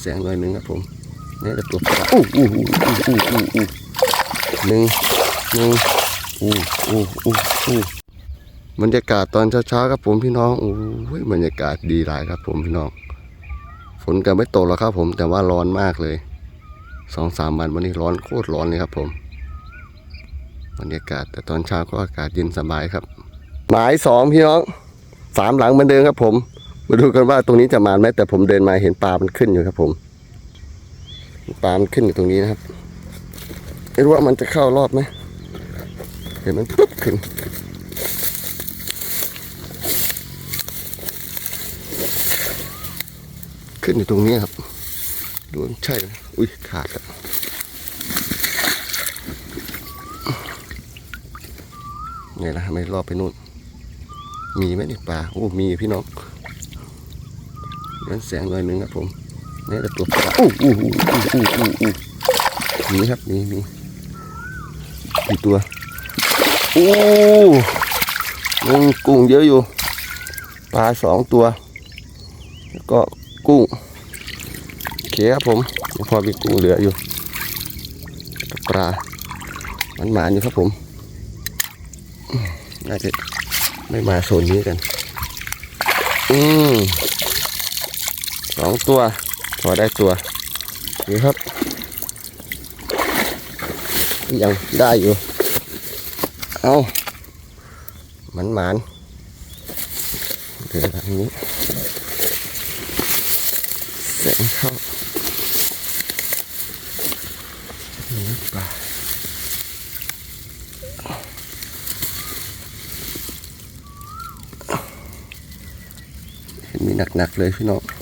แสงหน่อยหนึ่งครับผมนี่แต่ตัวปลาอู้อู้อู้อู้อู้อู้อู้หนึ่งหนึ่งอู้อู้อู้อู้บรรยากาศตอนเช้าๆครับผมพี่น้องโอ้ยบรรยากาศดีหลายครับผมพี่น้อง ฝนก็ไม่ตกแล้วครับผมแต่ว่าร้อนมากเลยสองสามวันวันนี้ร้อนโคตรร้อนเลยครับผมบรรยากาศแต่ตอนเช้าก็อากาศเย็นสบายครับ หมายสองพี่น้องสามหลังเหมือนเดิมครับผม มาดูกันว่าตรงนี้จะมาไหมแต่ผมเดินมาเห็นปลามันขึ้นอยู่ครับ ผมปลามันขึ้นอยู่ตรงนี้นะครับไม่รู้ว่ามันจะเข้ารอบไหมเห็นมันปุ๊บขึ้นขึ้นอยู่ตรงนี้ครับดูใช่ไหมอุ้ยขาดแล้วเนี่ะไม่รอบไปนู่น มีไหมเนี่ยปลาโอ้มีพี่น้อง นั้นแสงหน่อยหนึ่งครับผมนี่แต่ตัวปลาอู้อู้อู้อู้อู้อู้อู้มีครับมีมีกี่ตัวอู้ยังกุ้งเยอะอยู่ปลาสองตัว แล้วก็กุ้งโอเคครับผมพอมีกุ้งเหลืออยู่กับปลามันหมานอยู่ครับผมอืมน่าจะไม่มาโซนนี้กัน อืม สองตัวพอได้ตัวนี่ครับ ยังได้อยู่ เอามันหมานเดี๋ยวแบบนี้แสงเข้านี่ปลาเห็นมีหนักๆเลยพี่น้อง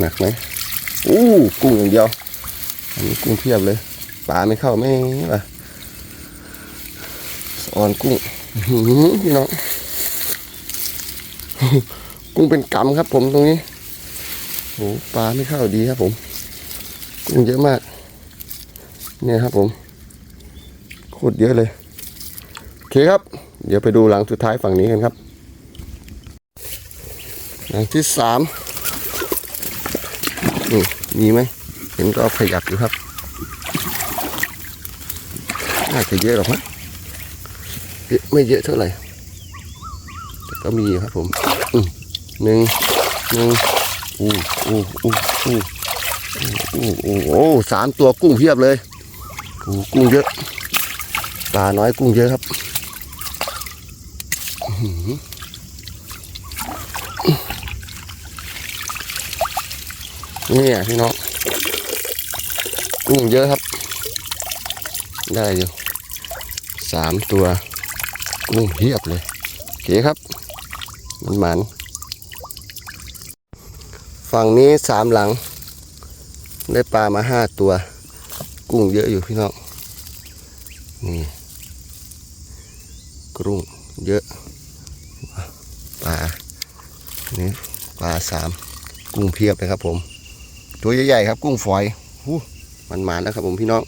หนักไหมอู้กุ้งอย่างเดียวอันนี้กุ้งเพียบเลยปลาไม่เข้าไม่ป่ะสอนกุ้งพี่น้องกุ้งเป็นกำครับผมตรงนี้โอ้ปลาไม่เข้าดีครับผม กุ้งเยอะมาก เนี่ยครับผมโคตรเยอะเลยโอเคครับ เดี๋ยวไปดูหลังสุดท้ายฝั่งนี้กันครับอย่างที่สาม นี่มีไหมเห็นก็ขยับอยู่ครับน่าจะเยอะหรอกมั้งเยอะไม่เยอะเท่าไหร่แต่ก็มีครับผมหนึ่งหนึ่งอู้อู้อู้อู้อู้อู้โอ้สามตัวกุ้งเพียบเลยโอ้กุ้งเยอะปลาน้อยกุ้งเยอะครับ อื นี่อะพี่น้องกุ้งเยอะครับ ได้อยู่สามตัวกุ้งเพียบเลยโอเคครับ มันหมันฝั่งนี้สามหลัง ได้ปลามาห้าตัว กุ้งเยอะอยู่พี่น้องนี่กุ้งเยอะปลานี่ปลาสามกุ้งเพียบเลยครับผม ตัวใหญ่ๆครับ กุ้งฝอยหูมันหมานแล้วครับผมพี่น้อง